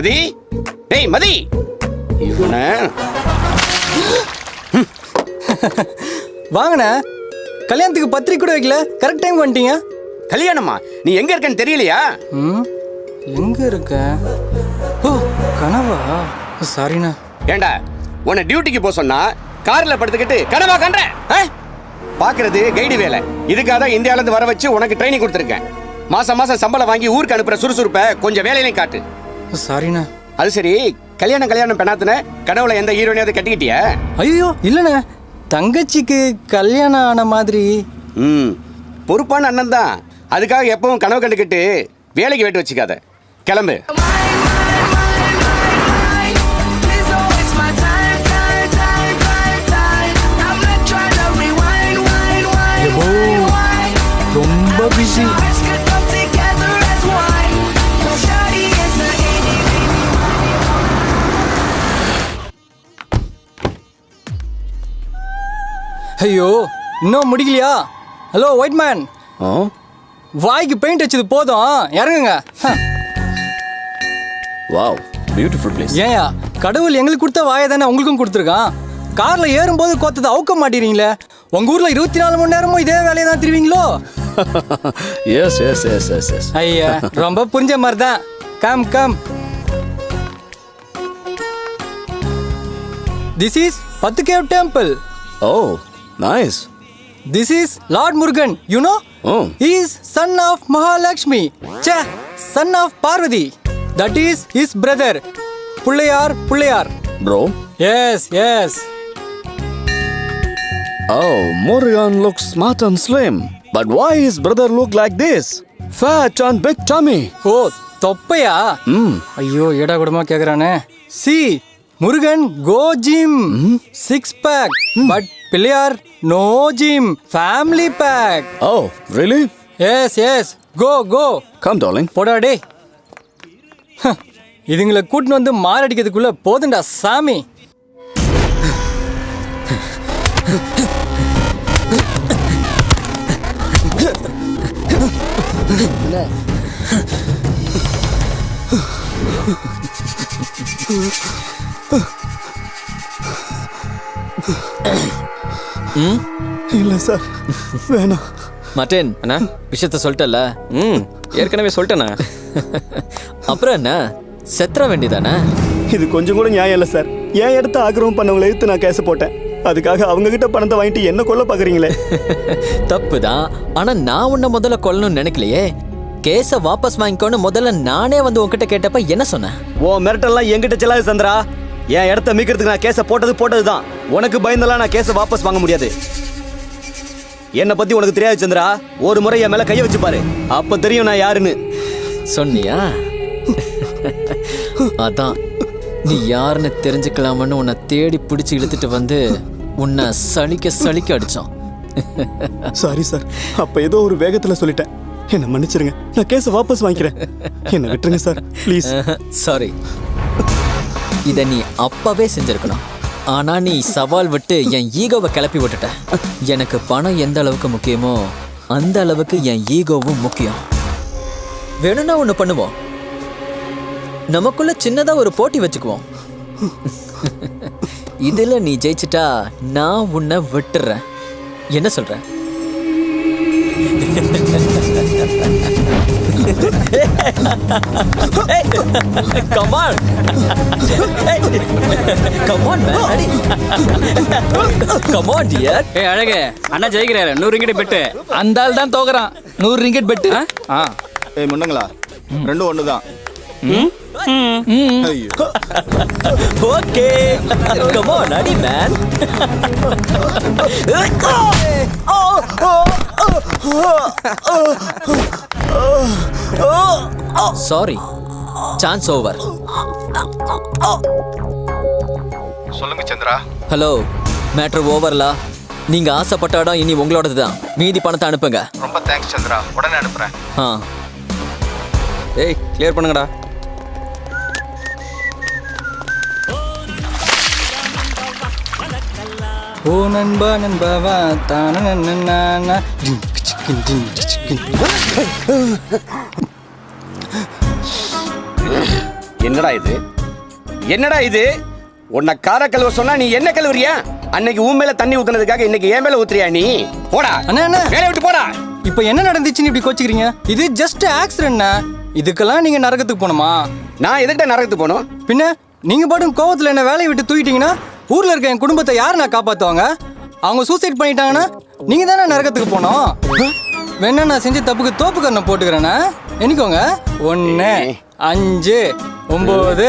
மதி. டேய் மதி. இவனை. வாங்கண்ணே. கல்யாணத்துக்கு பத்திரிக்கை கூட வைக்கல. கரெக்ட் டைம் வந்துட்டீங்க. கல்யாணமா? நீ எங்க இருக்கன்னு தெரியலையா? ம் எங்க இருக்க? ஓ கனவா? சாரிண்ணா ஏண்டா உன்னை டியூட்டிக்கு போக சொன்னா கார்ல படுத்துக்கிட்டு கனவா கண்ற பாக்குறது கைடு வேலை. இதுக்காக தான் இந்தியால இருந்து வர வச்சு உனக்கு ட்ரைனிங் கொடுத்துருக்கேன். மாசம் மாசம் சம்பளம் வாங்கி ஊருக்கு அனுப்புற சுறுசுறுப்பை கொஞ்சம் வேலையிலையும் காட்டு. சாரிண்ணா. அது சரி கல்யாணம் கல்யாணம் பெண்ணாத்துன கடவுளை எந்த ஹீரோனையாவது கட்டிக்கிட்டியா? ஐயோ இல்லைண்ணே. தங்கச்சிக்கு கல்யாணம் ஆன மாதிரி. ம் பொறுப்பான அண்ணன் தான் அதுக்காக எப்பவும் கனவு கண்டுக்கிட்டு வேலைக்கு வேட்டு வச்சுக்காத. கிளம்பு. ஐயோ இன்னும் முடிக்கலையா? ஹலோ ஒயிட் மேன் வாய்க்கு பெயிண்ட் அடிச்சது போதும். இறங்குங்க. வாவ் பியூட்டிஃபுல் பிளேஸ் ஏன்யா கடவுள் எங்களுக்கு கொடுத்த வாயை தானே உங்களுக்கும் கொடுத்துருக்கான்? கார்ல ஏறும்போது கோத்ததை அவுக்க மாட்டேறீங்களே? உங்க ஊர்ல இருபத்தி நாலு மணி நேரமும் இதே வேலையை தான் திருவீங்களோ? Yes yes yes yes yes ஐயா ரொம்ப புரிஞ்ச மாதிரி தான் come come this is Batu cave temple oh nice this is lord Murugan you know Oh. Is son of Mahalakshmi say son of Parvathi that is is brother Pillaiyar Pillaiyar bro yes yes Oh, Morgan looks smart and slim. But why his brother look like this? Fat and big tummy. Oh தொப்பையா? Hmm. ஐயோ ஏடா கூடமா கேக்குறானே. See Murugan go gym six pack but Pillaiyar no gym family pack Oh, really? Yes yes go go Come, darling. போடா டே இதுங்களை கூட்டின்னு வந்து மாரடிக்கிறதுக்குள்ள போதுண்டா சாமி. இல்ல சார் வேணாம். மட்டேன் அண்ணா? விஷயத்த சொல்லிட்டல ம் ஏற்கனவே சொல்லிட்டேண்ணா. அப்புறம் என்ன? செத்துற வேண்டியதானே? இது கொஞ்சம் கூட நியாயம் இல்லை சார். என் இடத்த ஆக்கிரமம் பண்ணவங்களை எடுத்து நான் கேச போட்டேன். அதுக்காக அவங்க கிட்ட பணத்தை வாங்கிட்டு என்ன கொல்ல பாக்குறீங்களே? தப்பு தான் ஆனா நான் உன்னை முதல்ல கொல்லணும்னு நினைக்கலையே. கேஸ வாபஸ் வாங்கிக்கோன்னு முதல்ல நானே வந்து உன்கிட்ட கேட்டப்ப என்ன சொன்னேன்? ஓ மிரட்டல்லாம் என்கிட்ட செல்லாது சந்திரா. என் இடத்த மீக்கிறதுக்கு நான் கேஸை போட்டது போட்டது தான் உனக்கு பயந்தெல்லாம் நான் கேஸை வாபஸ் வாங்க முடியாது. என்னை பத்தி உனக்கு தெரியாது சந்திரா. ஒரு முறை என் மேல கைய வச்சு பாரு அப்ப தெரியும் நான் யாருன்னு. சொன்னியா? அதான். நீ யாருன்னு தெரிஞ்சுக்கலாமன்னு உன்னை தேடி பிடிச்சு இழுத்துட்டு வந்து உன்னை சலிக்க சலிக்க அடிச்சோம் சாரி சார் அப்ப ஏதோ ஒரு வேகத்துல சொல்லிட்டேன். என்ன மன்னிச்சிருங்க. நான் கேஸை வாபஸ் வாங்கிக்கிறேன். என்ன விட்டுருங்க சார் ப்ளீஸ் சாரி இதை நீ அப்பவே செஞ்சிருக்கணும். ஆனா நீ சவால் விட்டு என் ஈகோவை கிளப்பி விட்டுட்ட. எனக்கு பணம் எந்த அளவுக்கு முக்கியமோ அந்த அளவுக்கு என் ஈகோவும் முக்கியம். வேணும்னா ஒண்ணு பண்ணுவோம். நமக்குள்ள சின்னதா ஒரு போட்டி வச்சுக்குவோம். இதுல நீ ஜெயிச்சிட்டா நான் உன்னை விட்டுறேன். என்ன சொல்ற Come on. Come on, man. அடி. Come on, dear. ஏய் அழகு அண்ணா ஜெயிக்கிறாரு. நூறு ரிங்கிட் பெட்டு. அந்த ஆள் தான் தோக்குறான். நூறு ரிங்கெட் பெட்டு. ஆ? ஏய் முன்னங்களா? ரெண்டும் ஒன்று தான் Okay. Come on, அடி, man. Sorry. Chance over. சொல்லுங்க சந்திரா. ஹலோ மேட்ரு ஓவர்லா நீங்க ஆசைப்பட்ட இடம் இனி உங்களோடது தான் மீதி பணத்தை அனுப்புங்க. ரொம்ப தேங்க்ஸ் சந்திரா. உடனே அனுப்புறேன். ஆ. ஏய் கிளியர் பண்ணுங்கடா. ஓ நண்பா நண்பாவா தான என்னடா இது? என்னடா இது? உன்னை கார கழுவ சொன்னா நீ என்ன கழுவுறியா? அன்னைக்கு உன் மேல தண்ணி ஊத்துனதுக்காக இன்னைக்கு என் மேல ஊத்துறியா நீ? போடா. அண்ணா, அண்ணா. வேலையை விட்டு போடா. இப்போ என்ன நடந்துச்சுன்னு இப்படி கோச்சிக்கிறீங்க? இது ஜஸ்ட் ஆக்சிடென்ட்ண்ணா இதுக்கெல்லாம் நீங்க நரகத்துக்கு போகணுமா? நான் எதுக்கிட்ட நரகத்துக்கு போகணும்? பின்ன நீங்க பாட்டும் கோவத்துல என்ன வேலையை விட்டு தூக்கிட்டீங்கன்னா ஊர்ல இருக்க என் குடும்பத்தை யார் நான் காப்பாத்துவாங்க? அவங்க சூசைட் பண்ணிட்டாங்கன்னா நீங்க தானே நரகத்துக்கு போனோம்? வேணா நான் செஞ்ச தப்புக்கு தோப்பு கண்ணை போட்டுக்கிறேண்ணா எண்ணிக்கோங்க ஒன்று அஞ்சு ஒம்பது.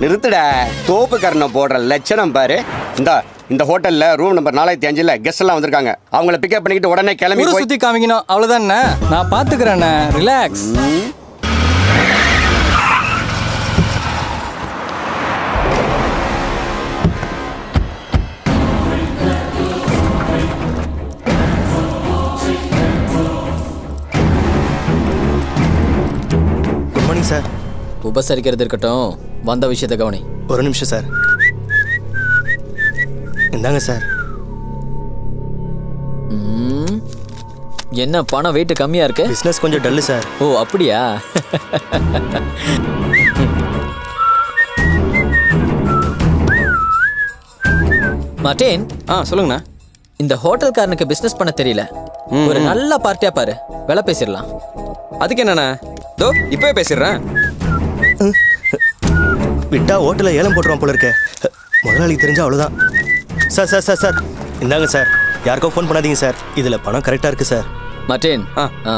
நிறுத்துடா. தோப்பு கரணம் போடுற லட்சணம் பாரு. இந்த இந்த ஹோட்டல்ல ரூம் நம்பர் நாலாயிரத்தி அஞ்சுல கெஸ்ட் எல்லாம் வந்திருக்காங்க. அவங்கள பிக்கப் பண்ணிக்கிட்டு உடனே கிளம்பி சுத்தி காமிக்கணும். அவ்வளவுதானே? நான் பாத்துக்கிறேண்ணே ரிலாக்ஸ் உபசரிக்கிறது இருக்கட்டும். வந்த விஷயத்தை கவனி. ஒரு நிமிஷம் சார். இந்தாங்க சார். ம், என்ன பணம் வெயிட் கம்மியா இருக்கு? பிஸ்னஸ் கொஞ்சம் டல்லு சார். ஓ அப்படியா? மார்ட்டின் ஆ சொல்லுங்கண்ணா. இந்த ஹோட்டல்காரனுக்கு பிசினஸ் பண்ண தெரியல. ஒரு நல்ல பார்ட்டியா பாரு. விலை பேசிடலாம். அதுக்கு என்னண்ணா? தோ இப்போவே பேசிடுறேன். விட்டா ஹோட்டலில் ஏலம் போட்டுருவான் போல இருக்க. முதலாளிக்கு தெரிஞ்சா அவ்வளோதான் சார் சார் சார் சார். இந்தாங்க சார். யாருக்கோ ஃபோன் பண்ணாதீங்க சார். இதில் பணம் கரெக்டாக இருக்கு சார். மார்ட்டின் ஆ. ஆ.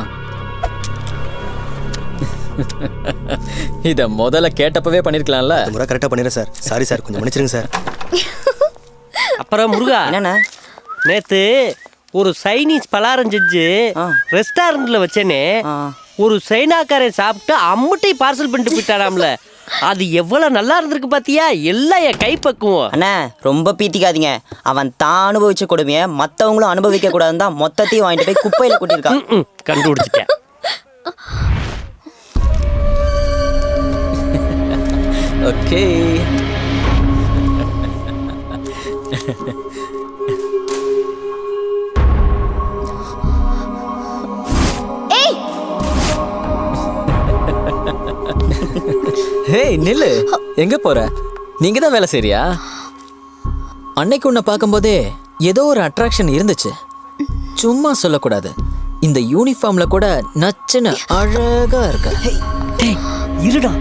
இத முதல்ல கேட்டப்பவே பண்ணிருக்கலாம்ல. இந்த முறை கரெக்டாக பண்ணிடுறேன் சார். சாரி சார் கொஞ்சம் மன்னிச்சிருங்க சார். அப்புறம் முருகா என்னண்ணா? நேத்து ஒரு சைனீஸ் பலாரம் செஞ்சு ஆ. ரெஸ்டாரண்ட்ல வச்சேனே. ஆ. ஒரு சைனாக்காரன் சாப்பிட்டு அம்முட்டை பார்சல் பண்ணிட்டு போயிட்டாராம்ல அது எவ்வளவு நல்லா இருந்திருக்கு பாத்தியா? எல்லாம் என் கைப்பக்குவோம் அண்ணா ரொம்ப பீத்திக்காதீங்க. அவன் தான் அனுபவிச்ச கொடுமைய மத்தவங்களும் அனுபவிக்க கூடாதுன்னு தான் மொத்தத்தையும் வாங்கிட்டு போய் குப்பையில கொட்டியிருக்கான். கண்டுபிடிச்சிட்டேன். ஓகே. ஹேய் நில்லு. எங்க போற? நீங்க தான் வேலை செய்றியா? அன்னைக்கு உன்னை பார்க்கும்போதே ஏதோ ஒரு அட்ராக்ஷன் இருந்துச்சு. சும்மா சொல்லக்கூடாது. இந்த யூனிஃபார்ம்ல கூட நச்சுன்னு அழகா இருக்க. டேய் இருடா.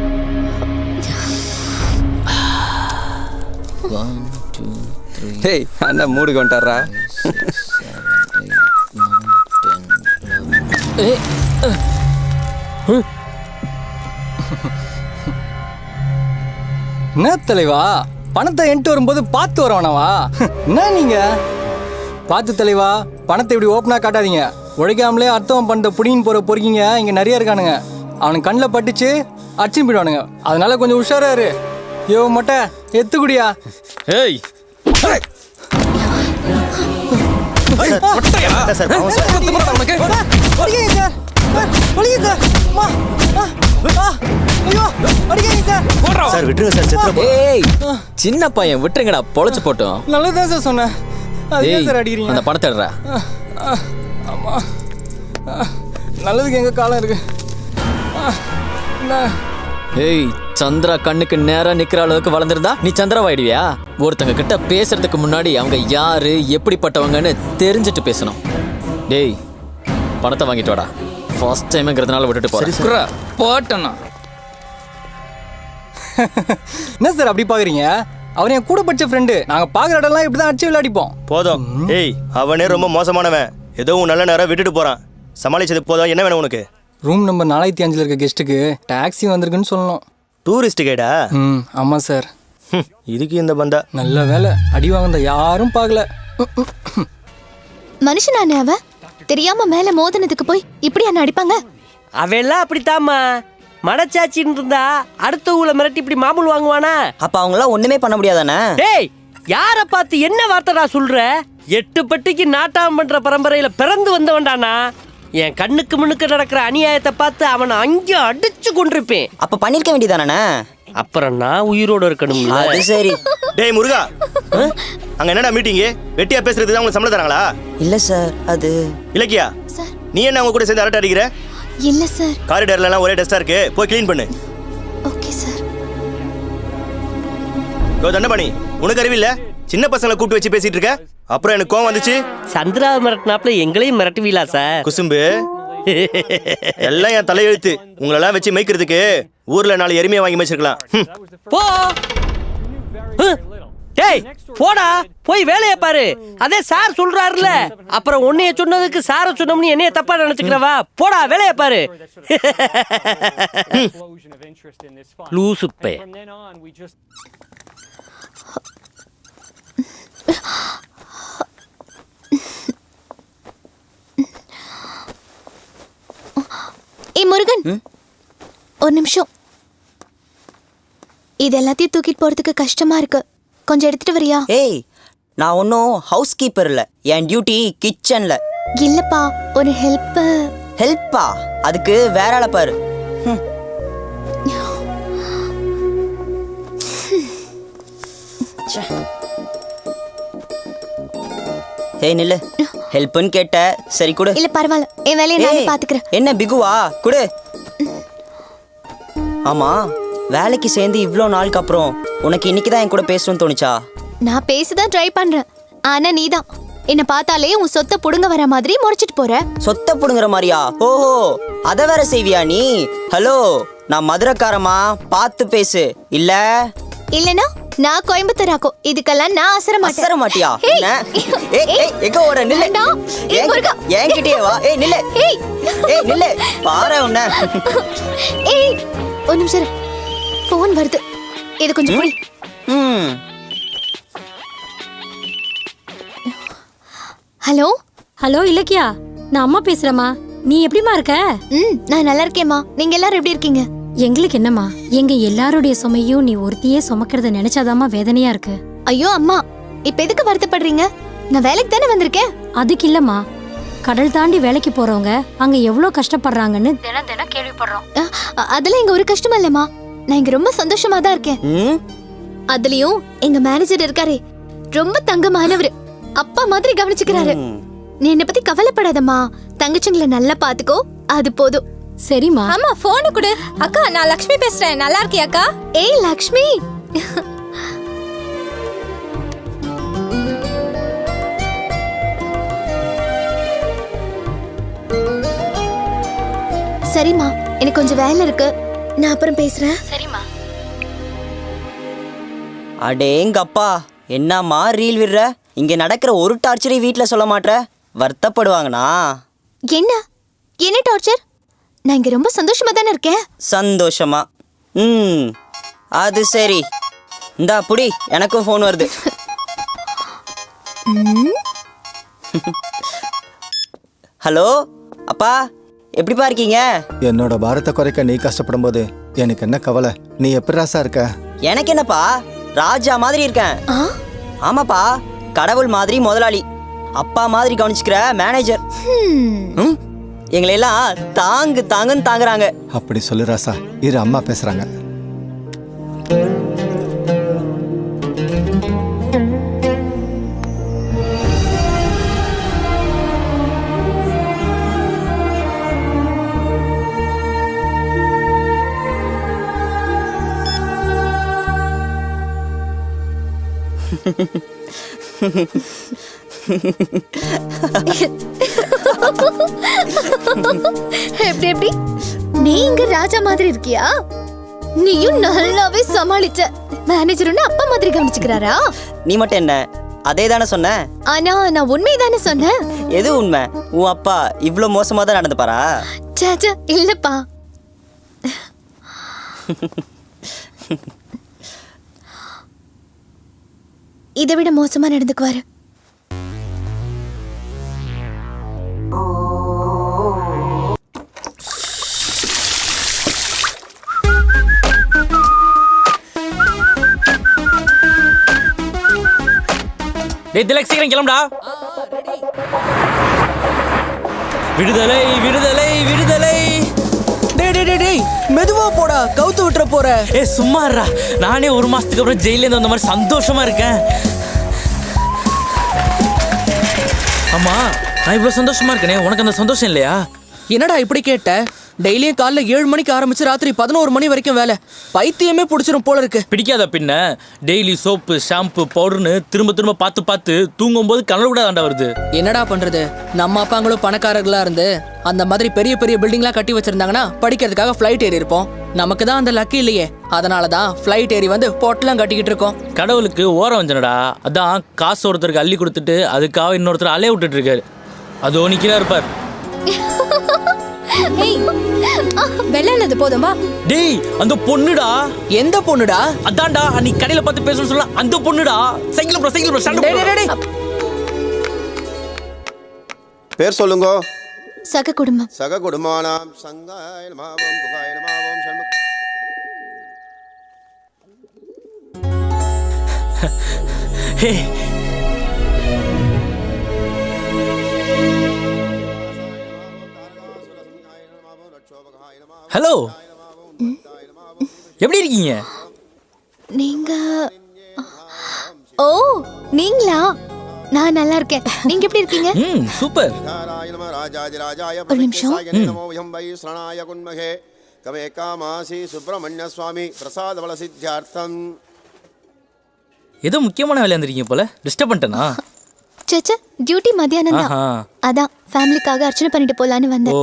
ஹேய் அண்ணா மூடுக்கு வந்துட்டாரா ஏய், என்ன தலைவா பணத்தை என்ட்டு வரும்போது பார்த்து வரவனவா என்ன நீங்க பார்த்து தலைவா பணத்தை இப்படி ஓப்பனாக காட்டாதீங்க உழைக்காமலே அர்த்தம் பண்ணுற புடின்னு போகிற பொறுக்கிங்க இங்கே நிறைய இருக்கானுங்க அவனுக்கு கண்ணில் பட்டுச்சு அடிச்சுன்னு போயிடுவானுங்க அதனால கொஞ்சம் உஷாரா இரு யோ மொட்டை எத்துக்குடியா ஏய் சார் சார் வலிக்குது சார். அம்மா ஆ, ஆ, ஐயோ அடிக்காதீங்க சார். சார் விட்டுருங்க சார் செத்துற ஏய் சின்ன பையன் விட்டுருங்கடா பொழைச்சு போட்டோம். நல்லதுதான் சார் சொன்னேன். அது சார் அடிக்கிறீங்க? அந்த பணத்தை எடுறா. ஆ, நல்லதுக்கு எங்க காலம் இருக்கு? ஏய் சந்திரா கண்ணுக்கு நேரா நிக்கிற அளவுக்கு வளர்ந்துருந்தா நீ சந்திராவாயிடுவியா? ஒருத்தங்க கிட்ட பேசுறதுக்கு முன்னாடி அவங்க யாரு எப்படிப்பட்டவங்கன்னு தெரிஞ்சுட்டு பேசணும். டேய் பணத்தை வாங்கிட்டு வாடா. ஃபர்ஸ்ட் டைம்ங்கிறதுனால விட்டுட்டு போறேன். போட்டண்ணா என்ன சார் அப்படி பாக்குறீங்க? அவர் என் கூட படிச்ச ஃப்ரெண்டு நாங்க பாக்குற இடம்லாம் இப்படி தான் அடிச்சு விளையாடிப்போம். போதும். ஏய் அவனே ரொம்ப மோசமானவன். ஏதோ நல்ல நேரம் விட்டுட்டு போறான். சமாளிச்சது போதும். என்ன வேணும் உனக்கு? ரூம் நம்பர் நாலாயிரத்தி அஞ்சில் இருக்க கெஸ்ட்டுக்கு டாக்ஸி வந்திருக்குன்னு சொல்லணும். டூரிஸ்ட் கைடா ம் ஆமாம் சார். இதுக்கு இந்த பந்தா. நல்ல வேலை. அடி வாங்கின யாரும் பார்க்கல. மனுஷனானே அவ தெரியாம மேல மோதினதுக்கு போய் இப்படி என்ன அடிப்பாங்க? அவெல்லாம் அப்படித்தாம்மா. மனச்சாச்சின்னு இருந்தா அடுத்த ஊல மிரட்டி இப்படி மாமூல் வாங்குவானா? அப்ப அவங்களாம் ஒண்ணுமே பண்ண முடியாதானே? டேய் யார பார்த்து என்ன வார்த்தைடா சொல்ற? எட்டு பட்டிக்கு நாட்டாம் பண்ற பரம்பரையில பிறந்து வந்தவன்டானா என் கண்ணுக்கு முன்னுக்கு நடக்கிற அநியாயத்தை பார்த்து அவனை அங்கே அடிச்சு கொண்டிருப்பேன் அப்ப பண்ணிருக்க வேண்டியதானே அப்புறம் நான் உயிரோட இருக்கணும்ல. அது சரி. டேய் முருகா. அங்க என்னடா மீட்டிங் வெட்டியா பேசுறதுக்கு தான் உங்களுக்கு சம்பளம் தராங்களா? இல்ல சார் அது இலக்கியா சார். நீ என்ன அவங்க கூட சேர்ந்து அரட்டை அடிக்கிற? இல்ல சார். காரிடார்ல எல்லாம் ஒரே டஸ்டா இருக்கு. போய் க்ளீன் பண்ணு. Okay sir. தண்டபாணி உனக்கு அறிவில்ல சின்ன பசங்களை கூப்பிட்டு வச்சு பேசிட்டு இருக்க? அப்புறம் எனக்கு கோவம் வந்துச்சு. சந்திரா மிரட்டினாப்ல எங்களையும் மிரட்டுவீங்களா சார்? குசும்பு எல்லாம் என் தலையெழுத்து. உங்களெல்லாம் வச்சு மேய்க்கிறதுக்கு ஊர்ல நாலு எருமையை வாங்கி மேய்ச்சிருக்கலாம். போ. ஹ். டேய் போடா. போய் வேலைய பாரு. அதே சார் சொல்றாருல. அப்புறம் உன்னைய சொன்னதுக்கு சார சொன்னோம்னு என்னைய தப்பா நினைச்சுக்கிறவா? போடா வேலைய பாரு. லூசு ஏய் முருகன் ஒரு நிமிஷம். இது எல்லாத்தையும் தூக்கிட்டு போறதுக்கு கஷ்டமா இருக்கு. கொஞ்சம் எடுத்துட்டு வரியா? ஏய் நான் ஒன்றும் ஹவுஸ் கீப்பர் இல்லை. என் டியூட்டி கிச்சன்ல இல்லப்பா ஒரு ஹெல்ப் ஹெல்ப்பா அதுக்கு வேற ஆளை பாரு. ஏய் நில்லு. ஹெல்ப்னு கேட்ட சரி கொடு. இல்ல பரவாயில்ல என் வேலையை நானே பாத்துக்கிறேன். என்ன பிகுவா? குடு. ஆமா வேலைக்கு சேர்ந்து இவ்வளோ நாளுக்கு அப்புறம் உனக்கு இன்னைக்கு தான் என் கூட பேசணும்னு தோணுச்சா? நான் பேசதான் ட்ரை பண்றேன். ஆனா நீதான். என்ன பார்த்தாலே உன் சொத்தை புடுங்க வர மாதிரி முறைச்சிட்டு போற. சொத்தை புடுங்குற மாதிரியா? ஓஹோ அத வேற செய்வியா நீ? ஹலோ நான் மதுரக்காரமா? பார்த்து பேசு. இல்ல? இல்லனா நான் கோயம்புத்தூர் ஆக்கும். இதுக்கெல்லாம் நான் அசர மாட்டேன் அசர மாட்டியா ஏய். என்ன? ஏய் ஏய் எங்க ஓட நில்லு. ஏய், முருகா. என்கிட்டயே வா. ஏய் நில்லு. ஏய் ஏய் நில்லு. பாரு உன்ன. ஏய் ஒரு நிமிஷம். ஃபோன் வருது. இது கொஞ்சம் புடி. ம். ஹலோ? ஹலோ இலக்கியா. நான் அம்மா பேசுறேம்மா. நீ எப்படிம்மா இருக்க? ம் நான் நல்லா இருக்கேம்மா. நீங்க எல்லாரும் எப்படி இருக்கீங்க? எங்களுக்கு என்னம்மா? எங்க எல்லாருடைய சுமையும் நீ ஒருத்தியே சுமக்கிறத நினைச்சாதாம்மா வேதனையா இருக்கு. ஐயோ அம்மா இப்ப எதுக்கு வருத்தப்படுறீங்க? நான் வேலைக்கு தானே வந்திருக்கேன்? அதுக்கு இல்லம்மா. கடல் தாண்டி வேலைக்கு போறவங்க அங்க எவ்வளவு கஷ்டப்படுறாங்கன்னு தினம் தினம் கேள்விப்படுறோம். அ- அ- அதெல்லாம் இங்க ஒரு கஷ்டமா இல்லம்மா. நான் இங்க ரொம்ப சந்தோஷமா தான் இருக்கேன். ம்? அதுலயும் எங்க மேனேஜர் இருக்காரே. ரொம்ப தங்கமானவர். அப்பா மாதிரி கவனிச்சுக்கிறாரு. நீ என்ன பத்தி கவலைப்படாதம்மா. தங்கச்சிங்களை நல்லா பாத்துக்கோ. அது போதும். சரிம்மா. ஆமா போனு கொடு. அக்கா நான் லக்ஷ்மி பேசுறேன். நல்லா இருக்கியா அக்கா ஏய் லக்ஷ்மி. சரிம்மா எனக்கு கொஞ்சம் வேலை இருக்கு. நான் அப்புறம் பேசுறேன். சரிம்மா. அடேங்கப்பா என்னம்மா ரீல் விடுற? இங்க நடக்கிற ஒரு டார்ச்சரையும் வீட்ல சொல்ல மாட்ற? வருத்தப்படுவாங்கண்ணா. என்ன? என்ன டார்ச்சர் நான் இங்க ரொம்ப சந்தோஷமா தானே இருக்கேன்? சந்தோஷமா. ம் அது சரி. இந்தா புடி எனக்கும் ஃபோன் வருது. ஹலோ அப்பா எப்படிப்பா இருக்கீங்க? என்னோட பாரத்தை குறைக்க நீ கஷ்டப்படும் போது எனக்கு என்ன கவலை? நீ எப்படி ராசா இருக்க? எனக்கு என்னப்பா? ராஜா மாதிரி இருக்கேன். ஆ? ஆமாப்பா கடவுள் மாதிரி முதலாளி. அப்பா மாதிரி கவனிச்சுக்கிற மேனேஜர் ம், எங்களை எல்லாம் தாங்கு தாங்குன்னு தாங்குறாங்க. அப்படி சொல்லு ராசா. இரு அம்மா பேசுறாங்க. எப்படி எப்படி? நீ இங்க ராஜா மாதிரி இருக்கியா? நீயும் நல்லாவே சமாளிச்ச. மேனேஜர் அப்பா மாதிரி கவனிச்சுக்கிறாரா? நீ மட்டும் என்ன? அதே தானே சொன்ன? ஆனா நான் உண்மைதானே சொன்னேன்? எது உண்மை? உன் அப்பா இவ்வளோ மோசமாக தான் நடந்துப்பாரா? ச்சே, ச்சே, இல்லப்பா. இதை விட மோசமா நடந்துக்குவாரு. டேய் திலக் சீக்கிரம் கிளம்புடா. விடுதலை விடுதலை விடுதலை. டேய் டேய் டேய் டேய் மெதுவா போடா கவுத்து விட்டுற போற. ஏ சும்மா இருடா நானே ஒரு மாசத்துக்கு அப்புறம் ஜெயில இருந்து வந்த மாதிரி சந்தோஷமா இருக்கேன். ஆமா நான் இவ்வளவு சந்தோஷமா இருக்கேனே உனக்கு அந்த சந்தோஷம் இல்லையா? என்னடா இப்படி கேட்ட? டெய்லியும் காலைல ஏழு மணிக்கு ஆரம்பிச்சு ராத்திரி பதினோரு மணி வரைக்கும் வேலை. பைத்தியமே பிடிச்சிரும் போல இருக்கு. பிடிக்காத பின்ன டெய்லி சோப்பு ஷாம்பு பவுடர்னு திரும்ப திரும்ப பார்த்து பார்த்து தூங்கும்போது கனவு கூட தாண்டா வருது. என்னடா பண்றது? நம்ம அப்பாங்களும் பணக்காரர்களா இருந்து அந்த மாதிரி பெரிய பெரிய பில்டிங்லாம் கட்டி வச்சிருந்தாங்கன்னா படிக்கிறதுக்காக ஃப்ளைட் ஏறி இருப்போம். நமக்கு தான் அந்த லக்கு இல்லையே. அதனால தான் ஃப்ளைட் ஏறி வந்து பொட்டெல்லாம் கட்டிக்கிட்டு இருக்கோம். கடவுளுக்கு ஓரம் வஞ்சனடா அதான் காசு ஒருத்தருக்கு அள்ளி கொடுத்துட்டு அதுக்காக இன்னொருத்தர் அலைய விட்டுட்டு இருக்காரு. அதோ நிக்கிறா இருப்பார் வெள்ளனது போதுமா டேய் அந்த பொண்ணுடா. எந்த பொண்ணுடா? அதான்டா அன்னைக்கு கடையில பார்த்து பேசணும்னு சொல்ல அந்த பொண்ணுடா. சைக்கிள் ப்ரோ சைக்கிள் ப்ரோ டேய், டேய், டேய், டேய். பேர் சொல்லுங்க. சக குடும்பம். சக குடும்பானாம் சங்காய நமாவோம் புகாய நமாவோம் சண்முக ஹே ஹலோ எப்படி இருக்கீங்க? நீங்க ஓ நீங்களா? நான் நல்லா இருக்கேன். நீங்க எப்படி இருக்கீங்க? ம் சூப்பர். ஒரு நிமிஷம். கமே காமாசி சுப்பிரமணிய சுவாமி பிரசாத பல சித்தியார்த்தம் ஏதோ முக்கியமான வேலையா இருந்திருக்கீங்க போல. டிஸ்டர்ப் பண்ணிட்டேனா? சேச்சே டியூட்டி மத்தியானம் தான் அதான். ஃபேமிலிக்காக அர்ச்சனை பண்ணிட்டு போலான்னு ஓ வந்தேன்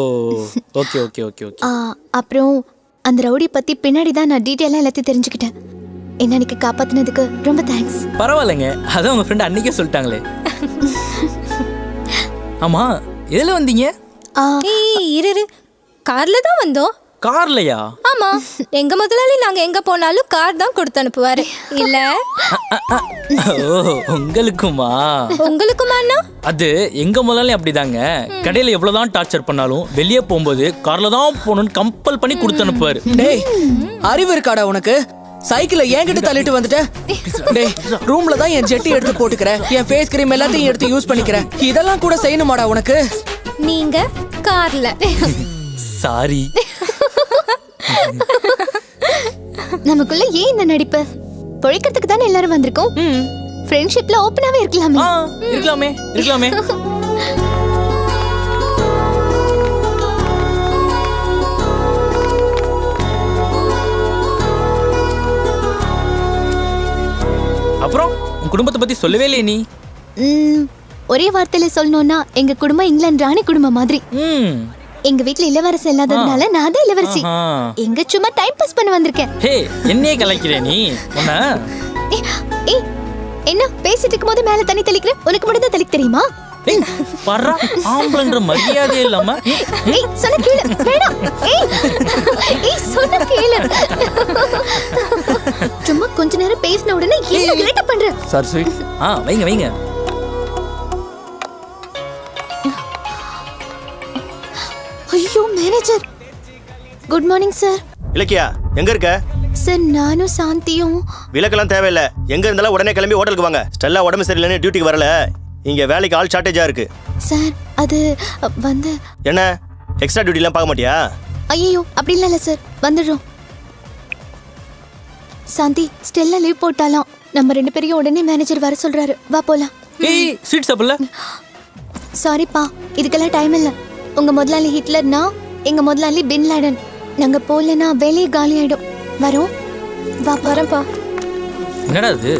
ஓகே ஓகே ஓகே ஓகே ஆ, அப்புறம் அந்த ரவுடி பத்தி பின்னாடி தான் நான் டீட்டெயிலாக எல்லாத்தையும் தெரிஞ்சுக்கிட்டேன். என்ன அன்னைக்கு காப்பாத்தினதுக்கு ரொம்ப தேங்க்ஸ் பரவாயில்லைங்க. அதான் உங்க ஃப்ரெண்ட் அன்னைக்கே சொல்லிட்டாங்களே. ஆமா எதுல வந்தீங்க? ஏய் இரு இரு. கார்ல தான் வந்தோம். கார்லயா? ஆமா. எங்க முதலாளி நாங்க எங்க போனாலும் கார் தான் கொடுத்து அனுப்புவாரு. இல்ல? ஓ உங்களுக்குமா? உங்களுக்குமாண்ணா? அது எங்க முதலாளி அப்படிதாங்க. கடையில எவ்வளவுதான் டார்ச்சர் பண்ணாலும் வெளியே போகும்போது கார்ல தான் போகணும்னு கம்பல் பண்ணி கொடுத்து அனுப்புவாரு. டேய் அறிவு இருக்காடா உனக்கு? சைக்கிளை என்கிட்ட தள்ளிட்டு வந்துட்ட? டேய் ரூம்ல தான் என் ஜெட்டி எடுத்து போட்டுக்கிறேன். என் ஃபேஸ் கிரீம் எல்லாத்தையும் எடுத்து யூஸ் பண்ணிக்கிறேன். இதெல்லாம் கூட செய்யணுமாடா உனக்கு? நீங்க கார்ல. சாரி நமக்குள்ள ஏன் இந்த நடிப்பு? பொழைக்கிறதுக்கு தானே எல்லாரும் வந்திருக்கோம். ஃப்ரெண்ட்ஷிப்ல ஓப்பனாவே இருக்கலாமே. இருக்கலாமே இருக்கலாமே. அப்புறம் உன் குடும்பத்தை பத்தி சொல்லவே இல்லையே நீ. ஒரே வார்த்தையில சொல்லணும்னா எங்க குடும்பம் இங்கிலாந்து ராணி குடும்பம் மாதிரி. ம். எங்க வீட்ல இளவரசி இல்லாததுனால நான் தான் இளவரசி. எங்க சும்மா டைம் பாஸ் பண்ண வந்திருக்கேன். ஹே என்னையே கலாய்க்கிற நீ? உன்ன? ஏய், என்ன? பேசிட்டு இருக்கும்போது மேல தண்ணி தெளிக்கிறேன் உனக்கு மட்டும் தான் தெளிக்க தெரியுமா? ஏய் பர்றா ஆம்பளைன்ற இல்லாம. ஏய் சொன்ன கேளு. வேணாம். ஏய் ஏய் சொன்ன கேளு. சும்மா கொஞ்ச நேரம் பேசின உடனே என்ன பண்ற? சார் ஸ்வீட் ஆ வைங்க வைங்க. ஐயோ manager good morning sir Ilakkiya எங்க இருக்க? சார் நானும் சாந்தியும். விளக்கெல்லாம் தேவையில்ல. எங்க இருந்தாலும் உடனே கிளம்பி ஹோட்டலுக்கு வாங்க. ஸ்டெல்லா உடம்பு சரியில்லைன்னு டியூட்டிக்கு வரல. இங்க வேலைக்கு ஆள் ஷார்ட்டேஜா இருக்கு. சார் அது வந்து. என்ன? எக்ஸ்ட்ரா டியூட்டிலாம் பார்க்க மாட்டியா? ஐயோ அப்படிலாம் இல்லை சார் வந்துடுறோம். சாந்தி ஸ்டெல்லா லீவ் போட்டாலாம். நம்ம ரெண்டு பேரையும் உடனே மேனேஜர் வர சொல்றாரு. வா போலாம். ஏய் ஸ்வீட் சாப்பிடல? சாரிப்பா இதுக்கெல்லாம் டைம் இல்லை. உங்க முதலாளி ஹிட்லர்னா எங்க முதலாளி பின் லேடன். நாங்க போகலன்னா வெளியே காலி ஆயிடும் வரோம். வா வரேன்ப்பா என்னடா இது?